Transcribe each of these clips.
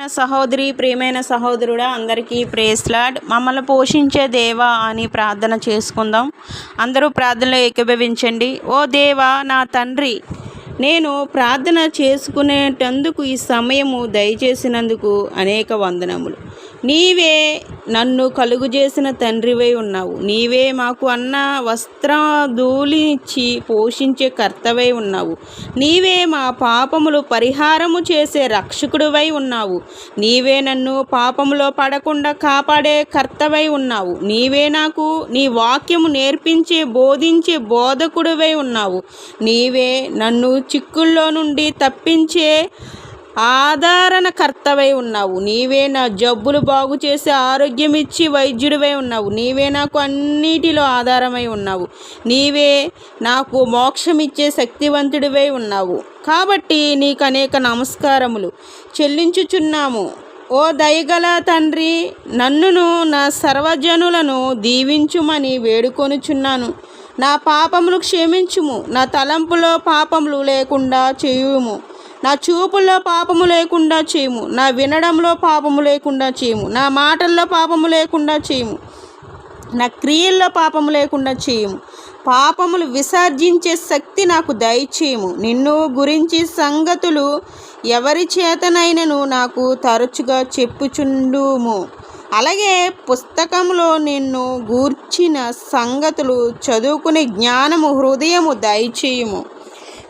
సహోదరి ప్రియమైన సహోదరుడా అందరికీ ప్రేస్లాడ్ మమ్మల్ని పోషించే దేవా అని ప్రార్థన చేసుకుందాం. అందరూ ప్రార్థనలో ఏకీభవించండి. ఓ దేవా నా తండ్రి నేను ప్రార్థన చేసుకునేటందుకు ఈ సమయము దయచేసినందుకు అనేక వందనములు. నీవే నన్ను కలుగు చేసిన తండ్రివై ఉన్నావు. నీవే మాకు అన్న వస్త్రధూళిచ్చి పోషించే కర్తవై ఉన్నావు. నీవే మా పాపములు పరిహారము చేసే రక్షకుడివై ఉన్నావు. నీవే నన్ను పాపములో పడకుండా కాపాడే కర్తవై ఉన్నావు. నీవే నాకు నీ వాక్యము నేర్పించే బోధించే బోధకుడివై ఉన్నావు. నీవే నన్ను చిక్కుల్లో నుండి తప్పించే ఆదరణ కర్తవై ఉన్నావు. నీవే నా జబ్బులు బాగు చేసి ఆరోగ్యం ఇచ్చి వైద్యుడివై ఉన్నావు. నీవే నాకు అన్నిటిలో ఆధారమై ఉన్నావు. నీవే నాకు మోక్షం ఇచ్చే శక్తివంతుడివై ఉన్నావు. కాబట్టి నీకు అనేక నమస్కారములు చెల్లించుచున్నాము. ఓ దయగల తండ్రి నన్నును నా సర్వజనులను దీవించుమని వేడుకొనుచున్నాను. నా పాపములు క్షమించుము. నా తలంపులో పాపములు లేకుండా చేయుము. నా చూపుల్లో పాపము లేకుండా చేయము. నా వినడంలో పాపము లేకుండా చేయము. నా మాటల్లో పాపము లేకుండా చేయము. నా క్రియల్లో పాపము లేకుండా చేయము. పాపములు విసర్జించే శక్తి నాకు దయచేయము. నిన్ను గురించి సంగతులు ఎవరి చేతనైనను నాకు తరచుగా చెప్పుచుండుము. అలాగే పుస్తకంలో నిన్ను గూర్చిన సంగతులు చదువుకునే జ్ఞానము హృదయము దయచేయము.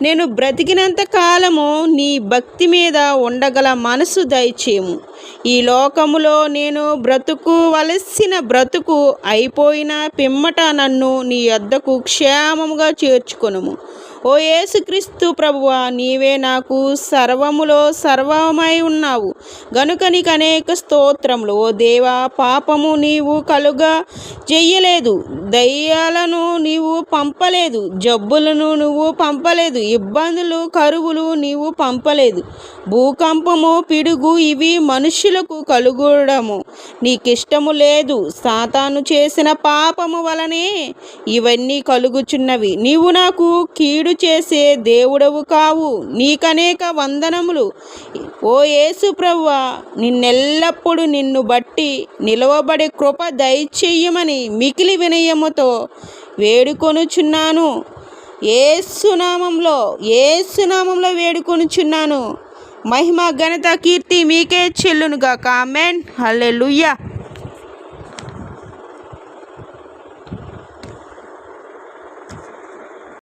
నేను బ్రతికినంత కాలము నీ భక్తి మీద ఉండగల మనసు దయచేము ఈ లోకములో నేను బ్రతుకువలసిన బ్రతుకు అయిపోయిన పిమ్మట నన్ను నీ యొద్దకు క్షేమముగా చేర్చుకొనుము. ఓ యేసుక్రీస్తు ప్రభువా నీవే నాకు సర్వములో సర్వమై ఉన్నావు. గనుక నీకు అనేక స్తోత్రములు. ఓ దేవా పాపము నీవు కలుగా చెయ్యలేదు దయ్యాలను నీవు పంపలేదు. జబ్బులను నువ్వు పంపలేదు. ఇబ్బందులు కరువులు నీవు పంపలేదు. భూకంపము పిడుగు ఇవి మనుషులకు కలుగడము. నీకిష్టము లేదు. సాతాను చేసిన పాపము వలనే ఇవన్నీ కలుగుచున్నవి. నీవు నాకు కీడు చేసే దేవుడవు కావు. నీకనేక వందనములు. ఓ యేసు ప్రవ్వ నిన్నెల్లప్పుడు నిన్ను బట్టి నిలవబడే కృప దయచేయమని మికిలి వినయముతో వేడుకొనుచున్నాను. ఏసునామంలో ఏసునామంలో వేడుకొనుచున్నాను. మహిమ ఘనత కీర్తి మీకే చెల్లునుగా కామెన్ హల్లెలూయా.